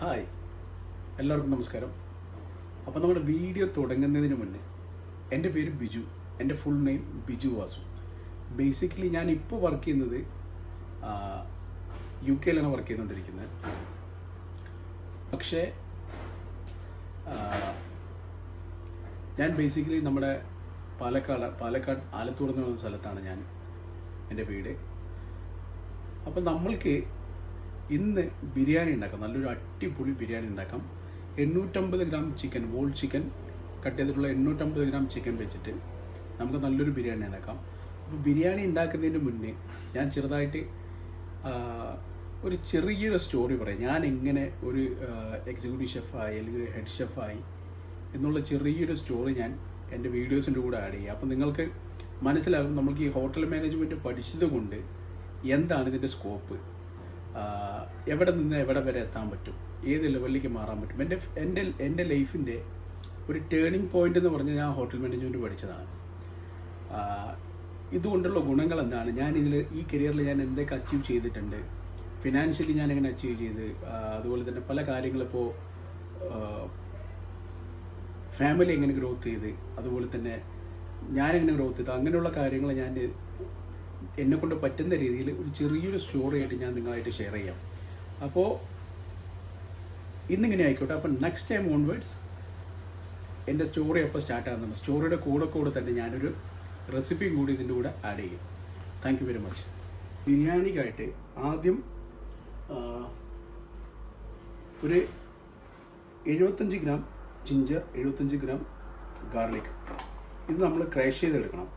Hi. എല്ലാവർക്കും നമസ്കാരം. അപ്പോൾ നമ്മുടെ വീഡിയോ തുടങ്ങുന്നതിന് മുന്നേ എന്റെ പേര് ബിജു എന്റെ full name Biju Vasu. Basically ഞാൻ ഇപ്പോൾ വർക്ക് ചെയ്യുന്നത് യു കെയിലാണ് വർക്ക് ചെയ്തുകൊണ്ടിരിക്കുന്നത് പക്ഷേ ഞാൻ ബേസിക്കലി നമ്മുടെ പാലക്കാട് പാലക്കാട് ആലത്തൂർ എന്ന് പറയുന്ന സ്ഥലത്താണ് ഞാൻ എന്റെ വീട്. അപ്പം നമ്മൾക്ക് ഇന്ന് ബിരിയാണി ഉണ്ടാക്കാം. നല്ലൊരു അടിപൊളി ബിരിയാണി ഉണ്ടാക്കാം. എണ്ണൂറ്റമ്പത് gram chicken whole chicken cut ചെയ്തിട്ടുള്ള എണ്ണൂറ്റമ്പത് ഗ്രാം ചിക്കൻ വെച്ചിട്ട് നമുക്ക് നല്ലൊരു ബിരിയാണി ഉണ്ടാക്കാം. അപ്പോൾ ബിരിയാണി ഉണ്ടാക്കുന്നതിന് മുന്നേ ഞാൻ ചെറുതായിട്ട് ഒരു ചെറിയൊരു സ്റ്റോറി പറയാം. ഞാൻ എങ്ങനെ ഒരു എക്സിക്യൂട്ടീവ് ഷെഫായി അല്ലെങ്കിൽ ഒരു ഹെഡ് ഷെഫായി എന്നുള്ള ചെറിയൊരു സ്റ്റോറി ഞാൻ എന്റെ വീഡിയോസിന്റെ കൂടെ ആഡ് ചെയ്യുക അപ്പോൾ നിങ്ങൾക്ക് മനസ്സിലാകും നമുക്ക് ഈ ഹോട്ടൽ മാനേജ്മെന്റ് പഠിച്ചത് കൊണ്ട് എന്താണ് ഇതിന്റെ സ്കോപ്പ് എവിടെ നിന്ന് എവിടെ വരെ എത്താൻ പറ്റും? ഏത് ലെവലിലേക്ക് മാറാൻ പറ്റും? എന്റെ എന്റെ എന്റെ ലൈഫിന്റെ ഒരു ടേണിംഗ് പോയിന്റ് എന്ന് പറഞ്ഞാൽ ഞാൻ ഹോട്ടൽ മാനേജ്മെന്റ് പഠിച്ചതാണ്. ഇതുകൊണ്ടുള്ള ഗുണങ്ങൾ എന്താണ്? ഞാൻ ഇതിൽ ഈ കരിയറിൽ ഞാൻ എന്തൊക്കെ അച്ചീവ് ചെയ്തിട്ടുണ്ട്? ഫിനാൻഷ്യലി ഞാൻ എങ്ങനെ അച്ചീവ് ചെയ്ത്? അതുപോലെ തന്നെ പല കാര്യങ്ങളിപ്പോൾ ഫാമിലി എങ്ങനെ ഗ്രോത്ത് ചെയ്ത്? അതുപോലെ തന്നെ ഞാൻ എങ്ങനെ ഗ്രോത്ത് ചെയ്ത്? അങ്ങനെയുള്ള കാര്യങ്ങൾ ഞാൻ എന്നെ കൊണ്ട് പറ്റുന്ന രീതിയിൽ ഒരു ചെറിയൊരു സ്റ്റോറിയായിട്ട് ഞാൻ നിങ്ങളായിട്ട് ഷെയർ ചെയ്യാം. അപ്പോൾ ഇന്നിങ്ങനെ ആയിക്കോട്ടെ. അപ്പോൾ നെക്സ്റ്റ് ടൈം ഓൺവേഡ്സ് എന്റെ സ്റ്റോറി അപ്പോൾ സ്റ്റാർട്ട് ആകുന്നുണ്ട്. സ്റ്റോറിയുടെ കൂടെ കൂടെ തന്നെ ഞാനൊരു റെസിപ്പിയും കൂടി ഇതിന്റെ കൂടെ ആഡ് ചെയ്യും. താങ്ക് വെരി മച്ച് ബിരിയാണിക്കായിട്ട് ആദ്യം ഒരു എഴുപത്തഞ്ച് ഗ്രാം ജിഞ്ചർ എഴുപത്തഞ്ച് ഗ്രാം ഗാർലിക് ഇത് നമ്മൾ ക്രാഷ് ചെയ്തെടുക്കണം.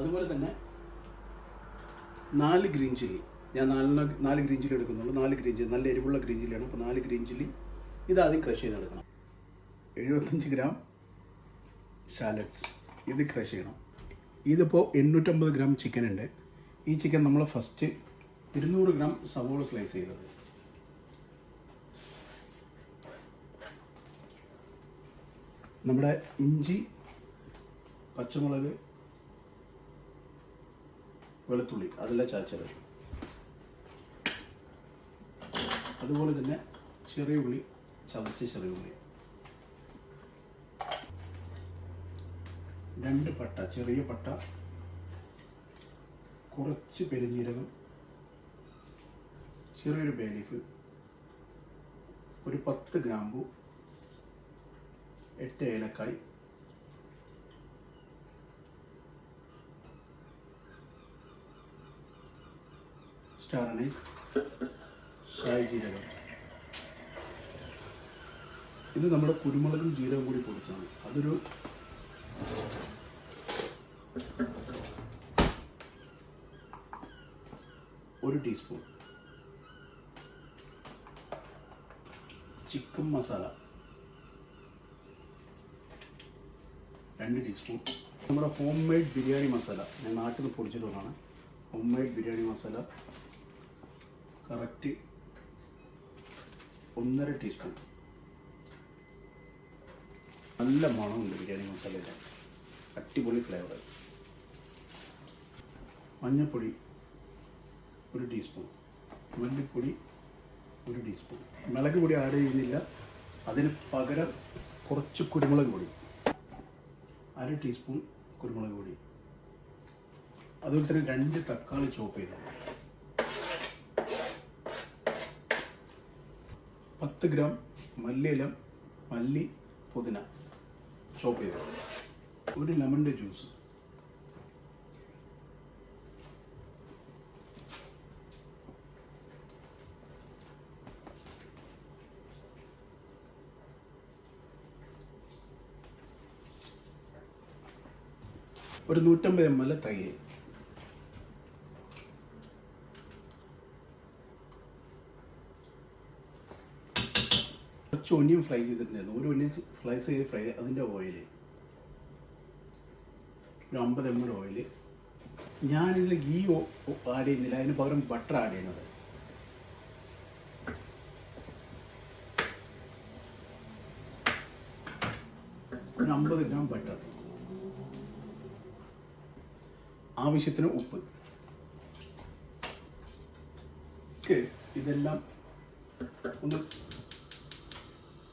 അതുപോലെ തന്നെ നാല് ഗ്രീൻ ചില്ലി. ഞാൻ നാലെണ്ണം നാല് ഗ്രീൻ ചില്ലി എടുക്കുന്നുള്ളൂ. നാല് ഗ്രീൻ ചില്ലി നല്ല എരിവുള്ള ഗ്രീൻ ചില്ലിയാണ്. അപ്പോൾ നാല് ഗ്രീൻ ചില്ലി ഇതാദ്യം ആദ്യം ചെയ്ത് എടുക്കണം. എഴുപത്തഞ്ച് ഗ്രാം ഷാലറ്റ്സ് ഇത് ക്രഷ് ചെയ്യണം. ഇതിപ്പോൾ എണ്ണൂറ്റമ്പത് ഗ്രാം ചിക്കൻ ഉണ്ട്. ഈ ചിക്കൻ നമ്മൾ ഫസ്റ്റ് ഇരുന്നൂറ് ഗ്രാം സവോള സ്ലൈസ് ചെയ്തത്. നമ്മുടെ ഇഞ്ചി പച്ചമുളക് വെളുത്തുള്ളി അതെല്ലാം ചതച്ചത്. അതുപോലെ തന്നെ ചെറിയ ഉള്ളി ചതച്ച ചെറിയ ഉള്ളി. രണ്ട് പട്ട ചെറിയ പട്ട കുറച്ച് പെരുംജീരകം ചെറിയൊരു ബേലീഫ് ഒരു പത്ത് ഗ്രാമ്പു എട്ട് ഏലക്കായ് സ്റ്റാർ അനൈസ് ഷായ് ജീരകം ഇത് നമ്മുടെ കുരുമുളകും ജീരകം കൂടി പൊടിച്ചാണ്. അതൊരു ഒരു ടീസ്പൂൺ. ചിക്കൻ മസാല. രണ്ട് ടീസ്പൂൺ. നമ്മുടെ ഹോം മെയ്ഡ് ബിരിയാണി മസാല. ഞാൻ നാട്ടിൽ നിന്ന് പൊടിച്ചിട്ടുള്ളതാണ് home made biryani masala. Correct ഒന്നര ടീസ്പൂൺ. നല്ല മണമുണ്ട് ബിരിയാണി മസാലയുടെ. അടിപൊളി ഫ്ലേവർ മഞ്ഞൾപ്പൊടി ഒരു ടീസ്പൂൺ. മല്ലിപ്പൊടി ഒരു ടീസ്പൂൺ. മുളക് പൊടി ആഡ് ചെയ്യുന്നില്ല. അതിന് പകരം കുറച്ച് കുരുമുളക് പൊടി. അര ടീസ്പൂൺ കുരുമുളക് പൊടി. അതുപോലെ തന്നെ രണ്ട് തക്കാളി ചോപ്പ് ചെയ്തത് പത്ത് ഗ്രാം മല്ലിയിലം മല്ലി പുതിന. ചോപ്പ് ചെയ്തത് ഒരു ലെമണിന്റെ ജ്യൂസ് ഒരു നൂറ്റമ്പത് എം എൽ തൈര്. കുറച്ച് ഒനിയൻ ഫ്രൈ ചെയ്തിട്ടുണ്ടായിരുന്നു. ഒരു ഒനിയൻ ഫ്ലൈസ് ചെയ്ത് ഫ്രൈ അതിന്റെ ഓയിൽ ഒരു അമ്പത് എം എൽ ഓയിൽ ഞാനിതിൽ ഗീ ആഡ് ചെയ്യുന്നില്ല. അതിന് പകരം ബട്ടർ ആഡ് ചെയ്യുന്നത്. ഒരു അമ്പത് ഗ്രാം ബട്ടർ ആവശ്യത്തിന് ഉപ്പ്. ഇതെല്ലാം ഒന്ന്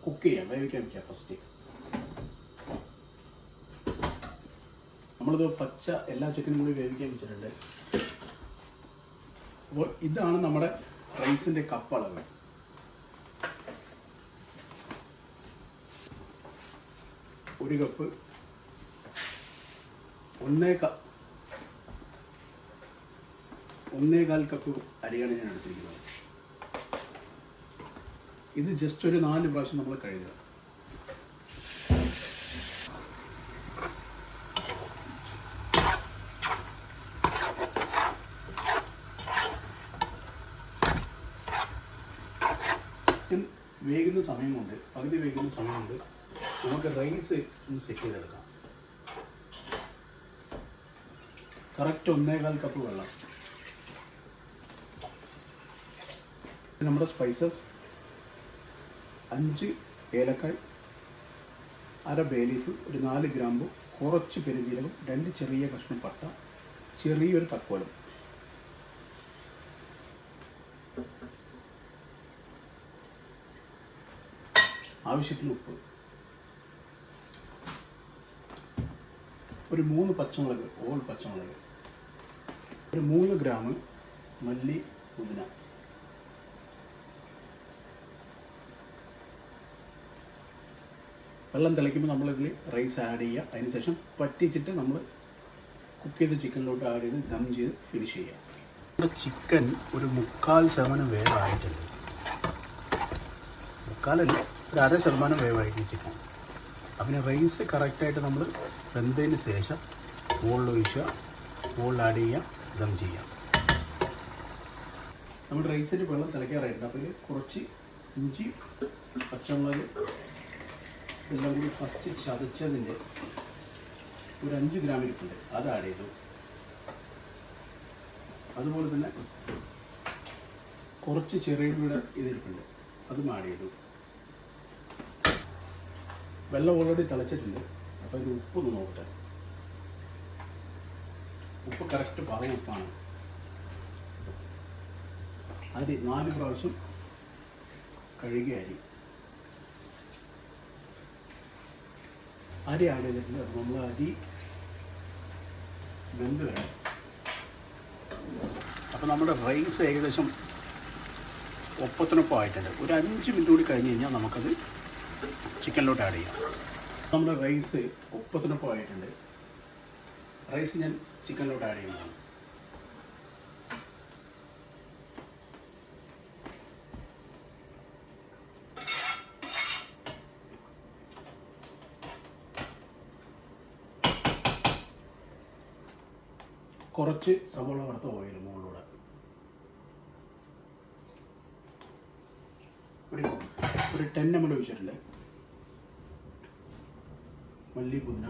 കുക്ക് ചെയ്യാം. വേവിക്കാൻ വയ്ക്കാം ഫസ്റ്റ് നമ്മളിത് പച്ച എല്ലാ ചിക്കനും കൂടി വേവിക്കാൻ വെച്ചിട്ടുണ്ട്. അപ്പോൾ ഇതാണ് നമ്മുടെ റൈസിന്റെ കപ്പ് അളവ്. ഒരു കപ്പ് ഒന്നേ ഒന്നേകാൽ കപ്പ് അരിയാണ് ഞാൻ എടുത്തിരിക്കുന്നത്. ഇത് ജസ്റ്റ് ഒരു നാല് പ്രാവശ്യം നമ്മൾ കഴുകുക. വേകുന്ന സമയമുണ്ട് പകുതി വേകുന്ന സമയമുണ്ട്. നമുക്ക് റൈസ് ഒന്ന് സെറ്റ് ചെയ്തെടുക്കാം. കറക്റ്റ് ഒന്നേകാൽ കപ്പ് വെള്ളം. നമ്മുടെ സ്പൈസസ് അഞ്ച് ഏലക്കായ് അര ബേലീഫ് ഒരു നാല് ഗ്രാമ്പു കുറച്ച് പെരുജീരകം രണ്ട് ചെറിയ കഷ്ണം പട്ട ചെറിയൊരു തക്കോലം. ആവശ്യത്തിന് ഉപ്പ്. ഒരു മൂന്ന് പച്ചമുളക് ഓൾ പച്ചമുളക്. ഒരു മൂന്ന് ഗ്രാം മല്ലി പുതിന. വെള്ളം തിളയ്ക്കുമ്പോൾ നമ്മളിതിൽ റൈസ് ആഡ് ചെയ്യുക. അതിനുശേഷം പറ്റിച്ചിട്ട് നമ്മൾ കുക്ക് ചെയ്ത ചിക്കനിലോട്ട് ആഡ് ചെയ്ത് ദം ചെയ്ത് ഫിനിഷ് ചെയ്യുക. നമ്മുടെ ചിക്കൻ ഒരു മുക്കാൽ ശതമാനം വേവായിട്ടുണ്ട്. മുക്കാലല്ല ഒരു അര ശതമാനം വേവായിട്ടുണ്ട് ചിക്കൻ. അപ്പം റൈസ് കറക്റ്റായിട്ട് നമ്മൾ വെന്തതിന് ശേഷം മുകളിൽ ഒഴിക്കുക മുകളിൽ ആഡ് ചെയ്യുക ദം ചെയ്യുക. നമ്മുടെ റൈസിന്റെ വെള്ളം തിളയ്ക്കാറായിട്ടുണ്ട്. അപ്പോൾ കുറച്ച് ഇഞ്ചി പച്ചമുളക് ഇതെല്ലാം കൂടി ഫസ്റ്റ് ചതച്ചതിന്റെ ഒരു അഞ്ച് ഗ്രാം ഇരിപ്പുണ്ട്. അത് ആഡ് ചെയ്തു. അതുപോലെ തന്നെ കുറച്ച് ചെറിയ കൂടെ ഇതിരിപ്പുണ്ട് അതും ആഡ് ചെയ്തു. വെള്ളം ഓൾറെഡി തിളച്ചിട്ടുണ്ട്. അപ്പോൾ ഇത് ഉപ്പൊന്ന് നോക്കട്ടെ. ഉപ്പ് കറക്റ്റ് പാകം ഉപ്പാണ്. അരി നാല് പ്രാവശ്യം കഴുകിയ അരി അരി ആഡ് ചെയ്തിട്ടുണ്ട്. നമ്മൾ അരി വെന്ത് വേണം നമ്മുടെ റൈസ് ഏകദേശം ഒപ്പത്തിനൊപ്പം ആയിട്ടുണ്ട് ഒരു അഞ്ച് മിനിറ്റ് കൂടി കഴിഞ്ഞ് കഴിഞ്ഞാൽ നമുക്കത് ചിക്കനിലോട്ട് ആഡ് ചെയ്യാം. നമ്മുടെ റൈസ് ഒപ്പത്തിനൊപ്പം ആയിട്ടുണ്ട് റൈസ് ഞാൻ ചിക്കനിലോട്ട് ആഡ് ചെയ്യുന്നതാണ്. കുറച്ച് സവോള വറുത്ത ഓയിൽ മുകളിലൂടെ. ഒരു ടെൻ എം എൽ ഒഴിച്ചിട്ടുണ്ട്. മല്ലി പുതിന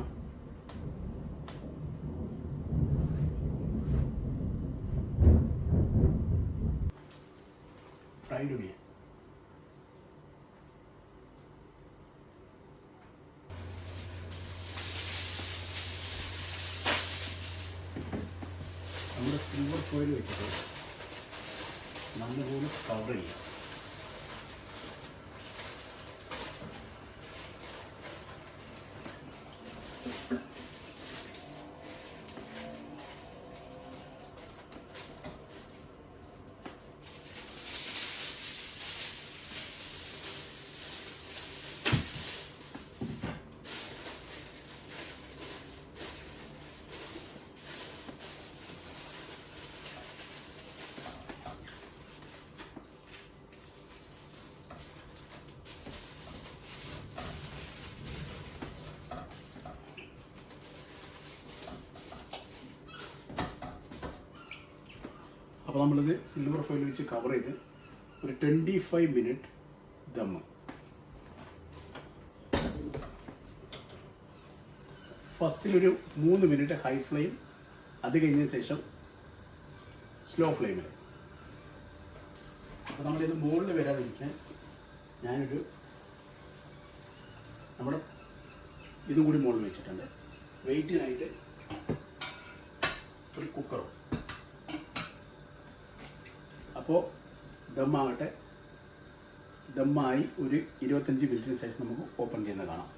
ഫ്രൈഡ് ഒണിയൻ നമ്മുടെ സിൽവർ ഫോയിൽ വെച്ചിട്ട് നല്ലപോലെ കവർ ചെയ്യാം. അപ്പോൾ നമ്മളിത് സിൽവർ ഫോയിൽ വെച്ച് കവർ ചെയ്ത് ഒരു ട്വന്റി ഫൈവ് മിനിറ്റ് ദമ്മ് ഫസ്റ്റിലൊരു മൂന്ന് മിനിറ്റ് ഹൈ ഫ്ലെയിം അത് കഴിഞ്ഞ ശേഷം സ്ലോ ഫ്ലെയിമിൽ അപ്പോൾ നമ്മളിത് മുകളിൽ വരാതിരിക്കാൻ ഞാനൊരു നമ്മുടെ ഇതും കൂടി മുകളിൽ വെച്ചിട്ടുണ്ട്. വെയിറ്റിനായിട്ട് ഒരു കുക്കറും അപ്പോൾ ദമ്മാകട്ടെ. ദമ്മായി ഒരു ഇരുപത്തഞ്ച് മിനിറ്റിന് ശേഷം നമുക്ക് ഓപ്പൺ ചെയ്യുന്നത് കാണാം.